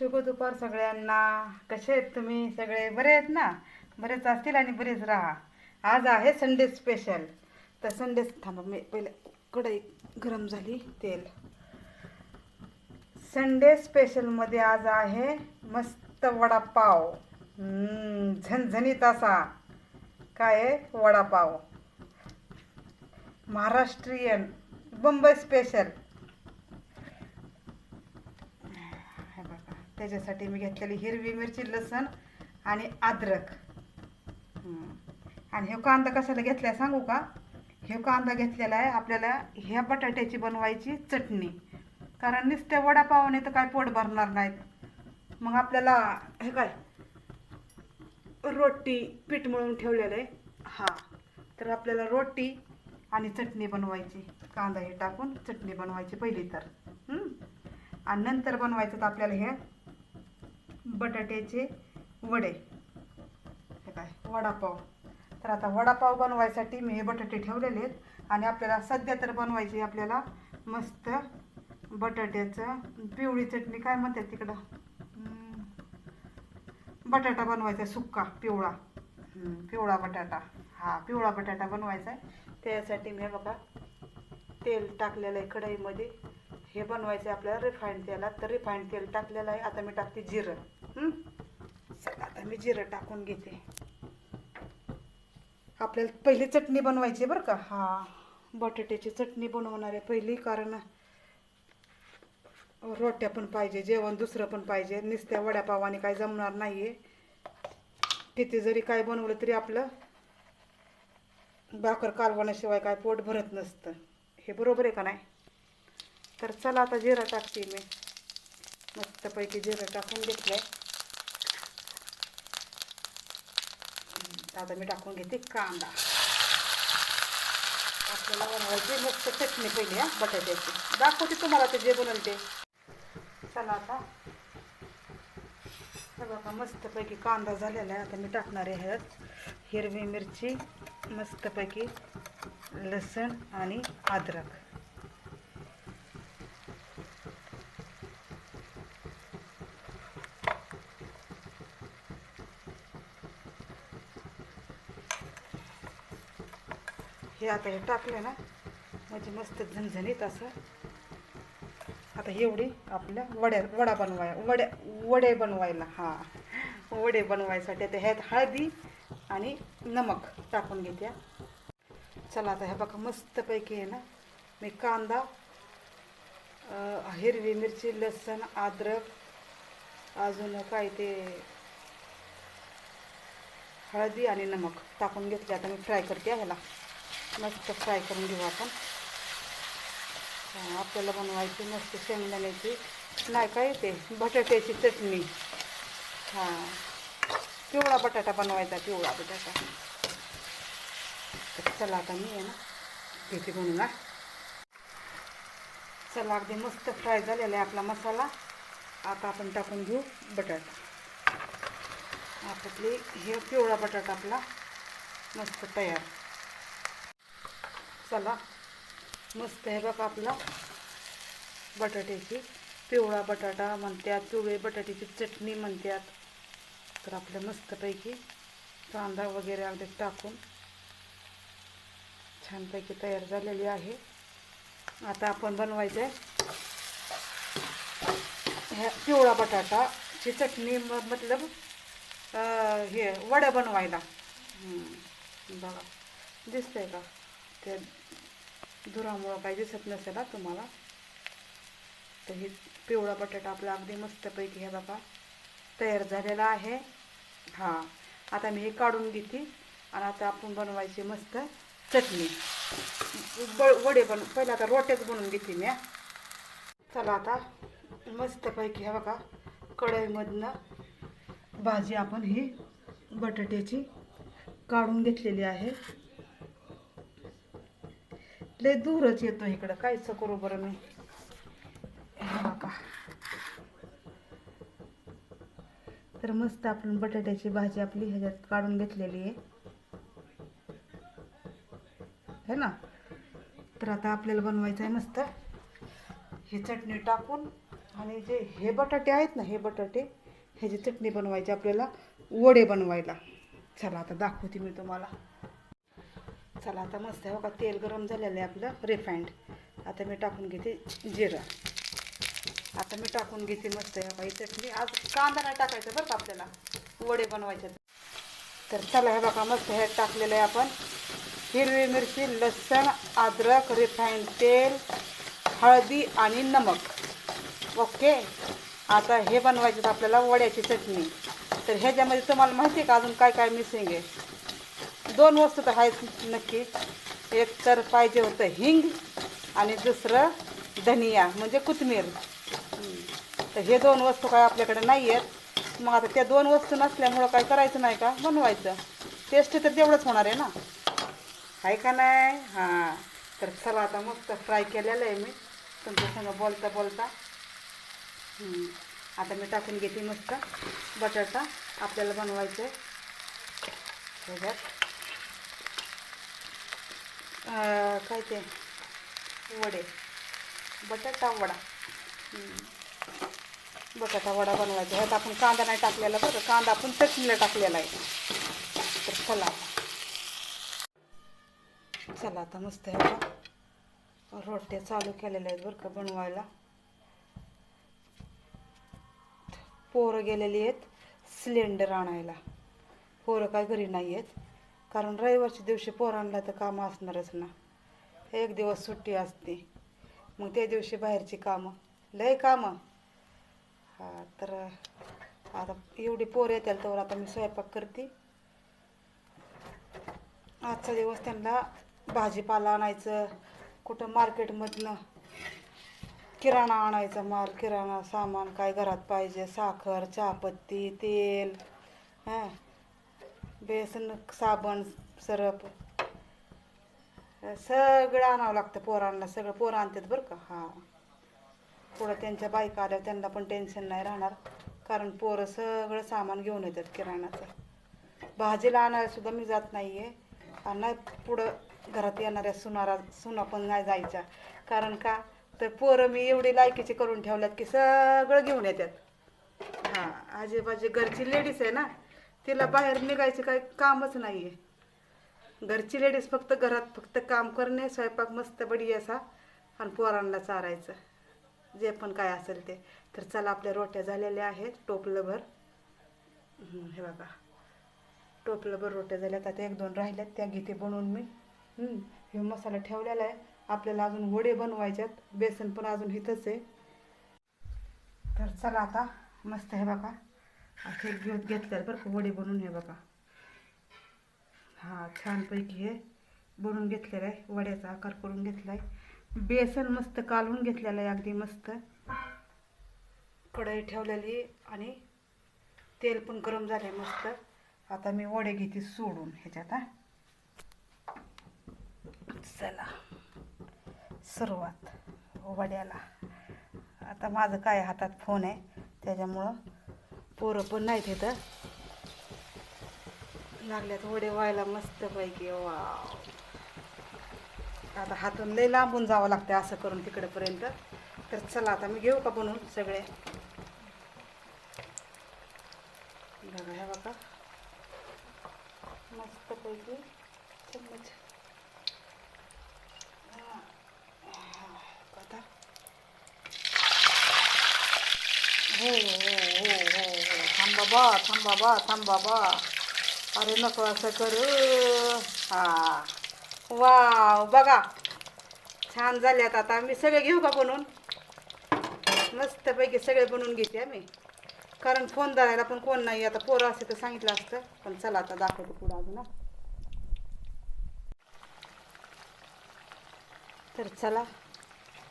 शुभ दुपार सगळ्यांना. कसे आहेत तुम्ही सगळे? बरे आहेत ना? बरेच असतील आणि बरेच राहा. आज आहे संडे स्पेशल तर संडे थांबा मी पहिले कढई गरम झाली तेल. संडे स्पेशलमध्ये आज आहे मस्त वडापाव. झणझणीत असा. काय आहे? वडापाव. महाराष्ट्रीयन. बंबई स्पेशल हे बघा त्याच्यासाठी मी घेतलेली हिरवी मिरची लसण आणि अद्रक. आणि हे कांदा कशाला घेतला सांगू का? हे कांदा घेतलेला आहे आपल्याला ह्या बटाट्याची बनवायची चटणी. कारण नुसत्या वडापावाने तर काय पोट भरणार नाहीत. मग आपल्याला हे काय? रोटी पीठ मळून ठेवलेलं आहे. हा. तर आपल्याला रोटी आणि चटणी बनवायची. कांदा हे टाकून चटणी बनवायची पहिली तर. आणि नंतर बनवायचं तर आपल्याला हे बटाट्याचे वडे. हे काय? वडापाव. तर आता वडापाव बनवायसाठी मी हे बटाटे ठेवलेले आहेत. आणि आपल्याला सध्या तर बनवायची आपल्याला मस्त बटाट्याचं पिवळी चटणी. काय म्हणतात तिकडं? बटाटा बनवायचा आहे सुक्का पिवळा. पिवळा बटाटा. हा पिवळा बटाटा बनवायचा आहे. त्यासाठी मी बघा तेल टाकलेलं आहे कढईमध्ये. हे बनवायचं आहे आपल्याला रिफाईंड तेलात. तर रिफाईंड तेल टाकलेलं आहे. आता मी टाकते जिरं. चला आता मी जिरं टाकून घेते. आपल्याला पहिली चटणी बनवायची आहे बरं का? हा. बटाट्याची चटणी बनवणार आहे पहिली कारण रोट्या पण पाहिजे जेवण दुसरं पण पाहिजे. नुसत्या वड्यापावाने काय जमणार नाही आहे किती जरी काय बनवलं तरी आपलं भाकर कालवण्याशिवाय काय पोट भरत नसतं. हे बरोबर आहे का नाही? तर चला आता जिरा टाकते मी. मस्तपैकी जिरं टाकून घेतलं आता मी टाकून घेते कांदा. आपल्याला बनवायची मस्त चटणी पहिली हा बटाट्याची. दाखवते तुम्हाला ते जे बनल ते. चला आता. हे बघा मस्तपैकी कांदा झालेला आहे. आता मी टाकणार आहे ह्यात हिरवी मिरची मस्तपैकी लसण आणि अद्रक. हे आता हे टाकलं ना म्हणजे मस्त झणझणीत असं. आता एवढी आपल्या वड्या वडा बनवाय वड्या वडे बनवायला हां. वडे बनवायसाठी आता ह्यात हळदी आणि नमक टाकून घेते. चला आता ह्या बघा मस्तपैकी आहे ना मी कांदा हिरवी मिरची लसण अद्रक अजून काय ते हळदी आणि नमक टाकून घेतले. आता मी फ्राय करते ह्याला. मस्त फ्राय करून घेऊ आपण. आपल्याला बनवायची मस्त शेंगदाण्याची नाही काय ते बटाट्याची चटणी. हां. पिवळा बटाटा बनवायचा पिवळा बटाटा. तर चला आता मी आहे ना घेते बनवून चला अगदी मस्त फ्राय झालेला आहे आपला मसाला. आता आपण टाकून घेऊ बटाटा. आपली हे पिवळा बटाटा आपला मस्त तयार. चला. मस्त आहे बघा आपला. बटाट्याची पिवळा बटाटा म्हणतात पिवळे बटाट्याची चटणी म्हणतात तर आपल्या मस्तपैकी कांदा वगैरे अगदी टाकून छानपैकी तयार झालेली आहे. आता आपण बनवायचं आहे ह्या पिवळा बटाटाची चटणी मतलब हे वड्या बनवायला. बघा. दिसतंय का? ते धुरामुळं काही दिसत नसेल हा तुम्हाला. तर हे पिवळा बटाटा आपला अगदी मस्तपैकी हे बघा तयार झालेला आहे. हां आता मी हे काढून घेते आणि आता आपण बनवायची मस्त चटणी. ब वडे बन पहिला आता रोट्याच बनवून घेते मी. चला आता मस्तपैकी हे बघा कढईमधनं भाजी आपण ही बटाट्याची काढून घेतलेली आहे. लय दूरच येतो इकडं कायच करू बरं मी बघा तर मस्त आपण बटाट्याची भाजी आपली ह्याच्यात काढून घेतलेली आहे. है ना? तर आता आपल्याला बनवायचं आहे मस्त. हे चटणी टाकून आणि जे हे बटाटे आहेत ना हे बटाटे ह्याची चटणी बनवायची आपल्याला वडे बनवायला. चला आता दाखवते मी तुम्हाला. चला आता मस्त आहे बघा तेल गरम झालेलं आहे आपलं रिफाईंड आता मी टाकून घेते जिरं. आता मी टाकून घेते मस्त आहे बघा ही चटणी आज कांदा नाही टाकायचा बरं का आपल्याला वडे बनवायचे तर चला हे बघा मस्त हे टाकलेलं आहे आपण. हिरवी मिरची लसण अद्रक रिफाईंड तेल हळदी आणि नमक. ओके? आता हे बनवायचं आपल्याला वड्याची चटणी. तर ह्याच्यामध्ये तुम्हाला माहिती आहे का अजून काय काय मिसिंग आहे? दोन वस्तू तर आहेत नक्की. एक तर पाहिजे होतं हिंग आणि दुसरं धनिया म्हणजे कोथिंबीर. तर हे दोन वस्तू काय आपल्याकडे नाही आहेत मग आता त्या दोन वस्तू नसल्यामुळं काय करायचं नाही का? बनवायचं. टेस्ट तर तेवढंच होणार आहे ना? आहे का नाही? हां. तर चला आता मस्त फ्राय केलेलं आहे मी. तुमच्यासंग बोलता बोलता. आता मी टाकून घेते मस्त बटाटा. आपल्याला बनवायचं आहे ह्याच्यात काय ते? वडे. बटाटा वडा. बटाटा वडा बनवायचा. ह्यात आपण कांदा नाही टाकलेला बरं. कांदा आपण चटणीला टाकलेला आहे. तर चला चला आता मस्त आहे बघा. रोट्या चालू केलेल्या आहेत बरं का बनवायला. पोरं गेलेली आहेत. सिलेंडर आणायला. पोरं काय घरी नाही आहेत. कारण रविवारच्या दिवशी पोरांना तर कामं असणारच ना. एक दिवस सुट्टी असते. मग त्या दिवशी बाहेरची कामं. लय कामं. हा तर आता एवढी पोर येतील तर आता मी स्वयंपाक करते. आजचा दिवस त्यांना भाजीपाला आणायचं कुठं मार्केटमधनं किराणा आणायचा माल किराणा सामान काय घरात पाहिजे साखर चहापत्ती तेल हां. बेसन साबण सरप. सगळं आणावं लागतं पोरांना सगळं पोरं आणतात बरं का? हां. पुढं त्यांच्या बायका आल्या त्यांना पण टेन्शन नाही राहणार. कारण पोरं सगळं सामान घेऊन येतात किराणाचं. भाजीला आणायला सुद्धा मी जात नाही आहे आणि नाही पुढं घरात येणाऱ्या सुनारा सुना पण नाही जायच्या. कारण का? तर पोरं मी एवढी लायकीची करून ठेवल्यात की सगळं घेऊन येतात. हां आजीबाजी घरची लेडीज आहे ना तिला बाहेर निघायचं काही कामच नाही आहे घरची लेडीज फक्त घरात फक्त काम करणे स्वयंपाक मस्त बडी असा आणि पोरांना चारायचं. जे पण काय असेल ते. तर चला आपल्या रोट्या झालेल्या आहेत टोपलंभर. हे बघा. टोपलंभर रोट्या झाल्यात. आता एक दोन राहिल्यात त्या घेते बनवून मी. हे मसाला ठेवलेला आहे. आपल्याला अजून वडे बनवायच्यात बेसन पण अजून इथंच आहे. तर चला आता मस्त हे बघा. असे घेत घेतल्यावर बरं का वडे बनवून हे बघा हा छानपैकी हे बनवून घेतलेलं आहे वड्याचा आकार करून घेतला आहे बेसन मस्त कालवून घेतलेलं आहे अगदी मस्त. कढई ठेवलेली आणि तेल पण गरम झाले मस्त. आता मी वडे घेते सोडून ह्याच्यात हा. चला सुरुवात. वड्याला. आता माझं काय हातात फोन आहे त्याच्यामुळं पोरं पण नाहीत इथं. लागल्यात वडे व्हायला मस्त पैकी वा आता हातून लई लांबून जावं लागतं असं करून तिकडेपर्यंत. तर चला आता मी घेऊ का बनवून सगळे? बघा ह्या बघा. मस्तपैकी चम्मच. आता हो हो. बाबा थांब बाबा थांब बाबा अरे नको असं करू. हा. वाव बघा. छान झाल्यात आता. मी सगळे घेऊ का बनवून? मस्तपैकी सगळे बनवून घेते आम्ही. मी कारण फोन धरायला पण कोण नाही. आता पोरं असे तर सांगितलं असतं. पण चला आता दाखवते पुढं अजून तर चला.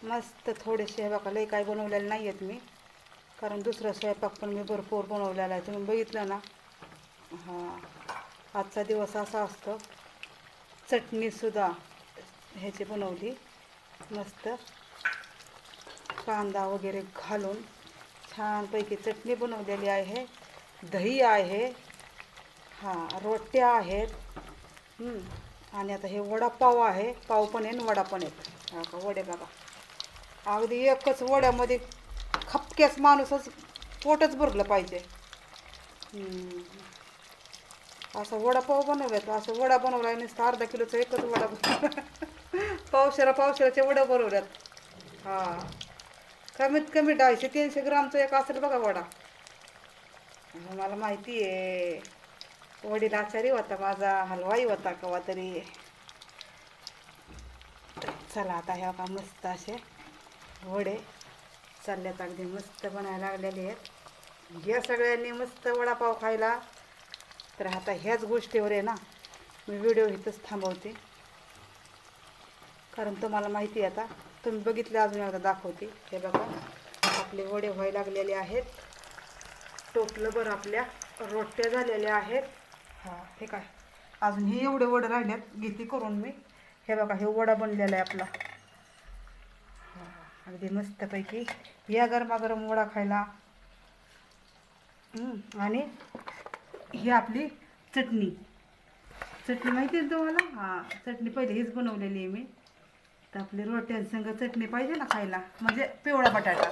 मस्त थोडेसे बघा लई काय बनवलेले नाही आहेत मी. कारण दुसरा स्वयंपाक पण मी भरपूर बनवलेला आहे. तुम्ही बघितलं ना? हां. आजचा दिवस असा असतो. चटणीसुद्धा ह्याची बनवली. मस्त. कांदा वगैरे घालून छानपैकी चटणी बनवलेली आहे. दही आहे. हां रोट्या आहेत. आणि आता हे वडापाव आहे. पाव पण आहे आणि वडा पण आहेत. हा का वडे बघा अगदी एकच वड्यामध्ये इतक्याच माणूसच पोटच भरलं पाहिजे. असं वडापाव बनवल्यात असं वडा बनवला नुसतं अर्धा किलोचा एकच वडा बनवला पावशेरा पावशेराचे वडा बनवल्यात. हां. कमीत कमी दहाशे तीनशे ग्रामचा एक असेल बघा वडा. मला माहिती आहे वडील आचारी होता माझा हलवाई होता कवा तरी. चला आता ह्या का मस्त असे वडे. चालल्यात अगदी मस्त बनायला लागलेले आहेत. या सगळ्यांनी मस्त वडापाव खायला. तर आता ह्याच गोष्टीवर आहे ना मी व्हिडिओ इथंच थांबवते. कारण तुम्हाला माहिती आहे आता तुम्ही बघितलं अजून एकदा दाखवते. हे बघा आपले वडे व्हायला लागलेले आहेत. टोपलं बरं आपल्या रोट्या झालेल्या आहेत. हां हे काय? अजून हे एवढे वडे राहिल्यात घेते करून मी. हे बघा हे वडा बनलेला आहे आपला. अगदी मस्तपैकी. या गरमागरम वडा खायला. आणि ही आपली चटणी. चटणी माहिती आहे तुम्हाला? हां चटणी पहिले हीच बनवलेली आहे मी. तर आपली रोट्यांसंग चटणी पाहिजे ना खायला. म्हणजे पिवळा बटाटा.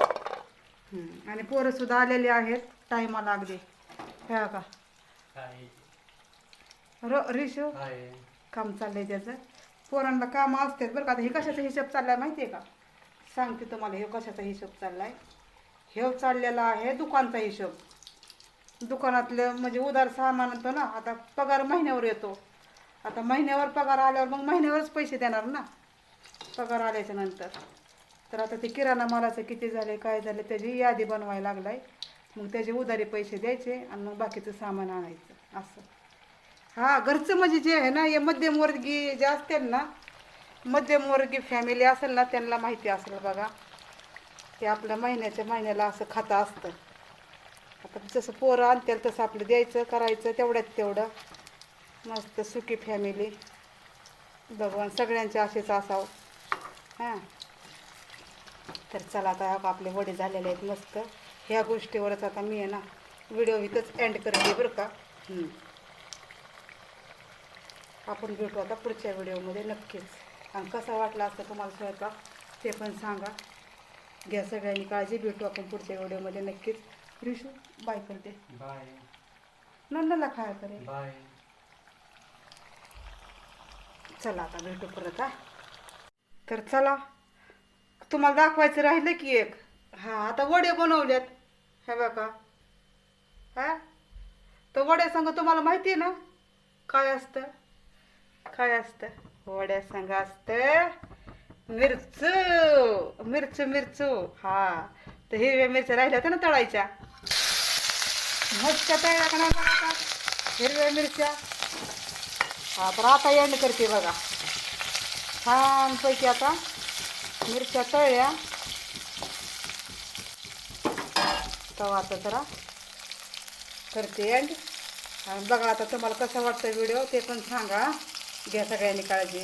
हम्म, आणि पोरंसुद्धा आलेली आहेत. टायमाला अगदी. हे का रो रिशू? काम चाललंय त्याचं. पोरांना काम असतात बरं का. आता हे कशाचा हिशोब चाललाय माहिती आहे का? सांगते तुम्हाला हे कशाचा हिशोब चाललाय? हे चाललेला आहे दुकानचा हिशोब. दुकानातलं म्हणजे उधार सामान आणतो ना आता पगार महिन्यावर येतो. आता महिन्यावर पगार आल्यावर मग महिन्यावरच पैसे देणार ना पगार आल्याच्यानंतर. तर आता ते किराणा मालाचं किती झाले काय झाले त्याची यादी बनवायला लागलाय. मग त्याचे उधारी पैसे द्यायचे आणि मग बाकीचं सामान आणायचं असं. हा घरचं म्हणजे जे आहे ना हे मध्यमवर्गीय जे असतील ना मध्यमवर्गीय फॅमिली असेल ना त्यांना माहिती असेल बघा. ते आपल्या महिन्याच्या महिन्याला असं खातं असतं. आता जसं पोरं आणतील तसं आपलं द्यायचं करायचं तेवढ्यात तेवढं. मस्त सुखी फॅमिली भगवान सगळ्यांचे असेच असावं. हां. तर चला आता आपले वडे झालेले आहेत मस्त. ह्या गोष्टीवरच आता मी आहे ना व्हिडिओ इथंच एंड करते बरं का. आपण भेटू आता पुढच्या व्हिडिओमध्ये नक्कीच. आणि कसा वाटला असता तुम्हाला स्वयंपाक ते पण सांगा. घ्या सगळ्यांनी काळजी भेटू आपण पुढच्या व्हिडिओमध्ये नक्कीच. रिशू बाय करते. बाय नंदला खाया करे बाय चला आता भेटू परत हा. तर चला तुम्हाला दाखवायचं राहिलं की एक. हा आता वडे बनवल्यात. हे बघा. हा? तर वड्या संग तुम्हाला माहिती आहे ना? काय असतं? काय असतं? वड्या संग असत मिरचू मिरचू मिरचू. हा तर हिरव्या मिरच्या राहिल्या होत्या ना तळायच्या. मस्त तळल्या का नाही बघा आता? हिरव्या मिरच्या. हा तर आता एंड करते बघा. छानपैकी आता मिरच्या तळल्या. तवा आता जरा करते एंड आणि बघा आता तुम्हाला कसा वाटतं व्हिडिओ ते पण सांगा. घ्या सगळ्यांनी काळजी.